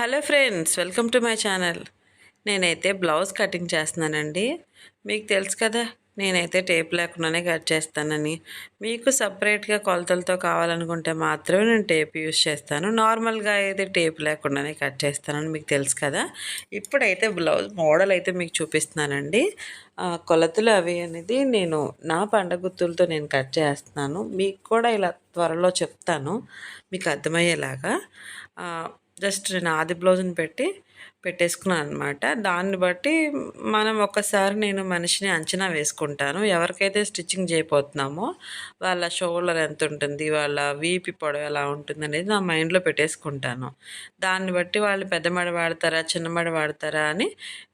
Hello friends welcome to my channel. నేనైతే blouse cutting చేస్తున్నానండి. మీకు తెలుసు కదా నేనైతే టేప్ లేకుండానే కట్ చేస్తానని. మీకు సపరేట్గా కొలతలతో కావాలనుకుంటే మాత్రమే నేను టేప్ యూస్ చేస్తాను. నార్మల్గా అయితే టేప్ లేకుండానే కట్ చేస్తానని మీకు తెలుసు కదా. ఇప్పుడైతే బ్లౌజ్ మోడల్ అయితే మీకు చూపిస్తున్నానండి. కొలతలు అవి అనేది నేను నా పండగ గుర్తులతో నేను కట్ చేస్తున్నాను. మీకు కూడా ఇలా త్వరలో చెప్తాను. మీకు అర్థమయ్యేలాగా. జస్ట్ నేను ఆది బ్లౌజ్ని పెట్టి పెట్టేసుకున్నాను అనమాట దాన్ని బట్టి మనం ఒక్కసారి నేను మనిషిని అంచనా వేసుకుంటాను. ఎవరికైతే స్టిచ్చింగ్ చేయబోతున్నామో వాళ్ళ షోల్డర్ ఎంత ఉంటుంది వాళ్ళ వీపి పొడవు ఎలా ఉంటుంది అనేది నా మైండ్లో పెట్టేసుకుంటాను. దాన్ని బట్టి వాళ్ళు పెద్ద మడ వాడతారా చిన్న మడ వాడతారా అని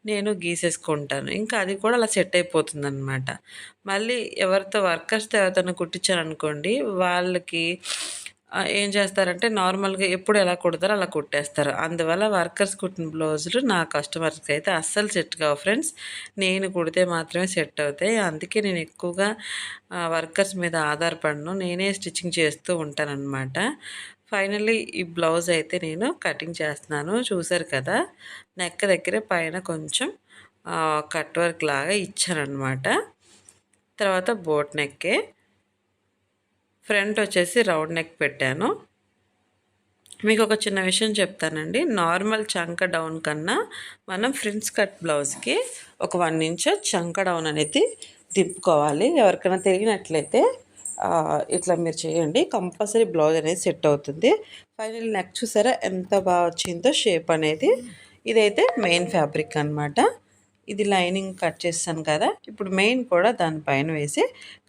నేను గీసేసుకుంటాను. ఇంకా అది కూడా అలా సెట్ అయిపోతుంది అనమాట మళ్ళీ ఎవరితో వర్కర్స్తో ఎవరితో కుట్టించారనుకోండి వాళ్ళకి ఏం చేస్తారంటే నార్మల్గా ఎప్పుడు ఎలా కుడతారో అలా కుట్టేస్తారు. అందువల్ల వర్కర్స్ కుట్టిన బ్లౌజులు నా కస్టమర్స్కి అయితే అస్సలు సెట్ కావు ఫ్రెండ్స్. నేను కుడితే మాత్రమే సెట్ అవుతాయి. అందుకే నేను ఎక్కువగా వర్కర్స్ మీద ఆధారపడను. నేనే స్టిచ్చింగ్ చేస్తూ ఉంటానన్నమాట. ఫైనల్లీ ఈ బ్లౌజ్ అయితే నేను కటింగ్ చేస్తున్నాను. చూసారు కదా నెక్ దగ్గర పైన కొంచెం కట్ వర్క్ లాగా ఇచ్చానమాట తర్వాత బోట్ నెక్కే. ఫ్రంట్ వచ్చేసి రౌండ్ నెక్ పెట్టాను. మీకు ఒక చిన్న విషయం చెప్తానండి. నార్మల్ చంక డౌన్ కన్నా మనం ఫ్రిన్స్ కట్ బ్లౌజ్కి ఒక వన్ ఇంచ్ చంక డౌన్ అనేది దింపుకోవాలి ఎవరికైనా తిరిగినట్లయితే ఇట్లా మీరు చేయండి. కంపల్సరీ బ్లౌజ్ అనేది సెట్ అవుతుంది. ఫైనల్ నెక్ చూసారా ఎంత బాగా వచ్చిందో షేప్ అనేది. ఇదైతే మెయిన్ ఫ్యాబ్రిక్ అన్నమాట. ఇది లైనింగ్ కట్ చేస్తాను కదా. ఇప్పుడు మెయిన్ కూడా దానిపైన వేసి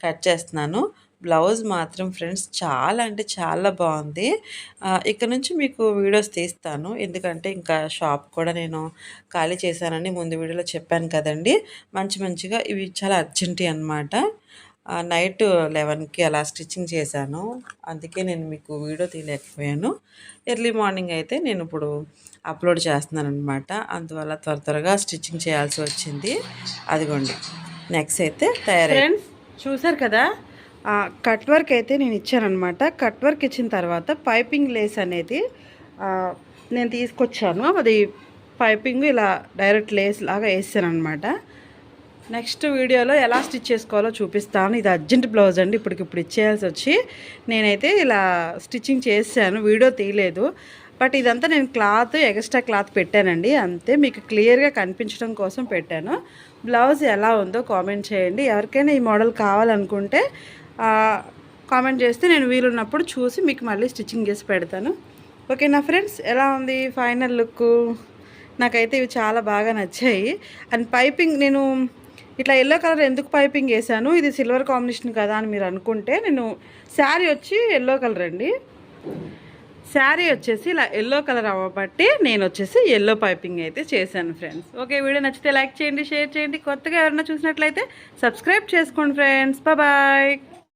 కట్ చేస్తున్నాను. బ్లౌజ్ మాత్రం ఫ్రెండ్స్ చాలా అంటే చాలా బాగుంది. ఇక్కడ నుంచి మీకు వీడియోస్ తీస్తాను. ఎందుకంటే ఇంకా షాప్ కూడా నేను ఖాళీ చేశానని ముందు వీడియోలో చెప్పాను కదండి. మంచి మంచిగా ఇవి చాలా అర్జెంటీ అనమాట నైట్ లెవెన్కి అలా స్టిచ్చింగ్ చేశాను. అందుకే నేను మీకు వీడియో తీయలేకపోయాను. ఎర్లీ మార్నింగ్ అయితే నేను ఇప్పుడు అప్లోడ్ చేస్తున్నాను అనమాట అందువల్ల త్వర త్వరగా స్టిచ్చింగ్ చేయాల్సి వచ్చింది. అదిగోండి. నెక్స్ట్ అయితే తయారై చూసారు కదా? కట్ వర్క్ అయితే నేను ఇచ్చానమాట కట్ వర్క్ ఇచ్చిన తర్వాత పైపింగ్ లేస్ అనేది నేను తీసుకొచ్చాను. అది పైపింగ్ ఇలా డైరెక్ట్ లేస్ లాగా వేసాను అనమాట నెక్స్ట్ వీడియోలో ఎలా స్టిచ్ చేసుకోవాలో చూపిస్తాను. ఇది అర్జెంట్ బ్లౌజ్ అండి. ఇప్పటికిప్పుడు ఇచ్చేయాల్సి వచ్చి నేనైతే ఇలా స్టిచ్చింగ్ చేశాను. వీడియో తీయలేదు. బట్ ఇదంతా నేను క్లాత్ ఎక్స్ట్రా క్లాత్ పెట్టానండి. అంతే మీకు క్లియర్గా కనిపించడం కోసం పెట్టాను. బ్లౌజ్ ఎలా ఉందో కామెంట్ చేయండి. ఎవరికైనా ఈ మోడల్ కావాలనుకుంటే కామెంట్ చేస్తే నేను వీలున్నప్పుడు చూసి మీకు మళ్ళీ స్టిచ్చింగ్ చేసి పెడతాను. ఓకేనా ఫ్రెండ్స్ ఎలా ఉంది ఫైనల్ లుక్ నాకైతే ఇవి చాలా బాగా నచ్చాయి. అండ్ పైపింగ్ నేను ఇట్లా ఎల్లో కలర్ ఎందుకు పైపింగ్ వేసాను ఇది సిల్వర్ కాంబినేషన్ కదా అని మీరు అనుకుంటే నేను శారీ వచ్చి ఎల్లో కలర్ అండి. శారీ వచ్చేసి ఇలా ఎల్లో కలర్ అవ్వబట్టి నేను వచ్చేసి ఎల్లో పైపింగ్ అయితే చేశాను ఫ్రెండ్స్ ఓకే వీడియో నచ్చితే లైక్ చేయండి షేర్ చేయండి. కొత్తగా ఎవరైనా చూసినట్లయితే సబ్స్క్రైబ్ చేసుకోండి ఫ్రెండ్స్ బాయ్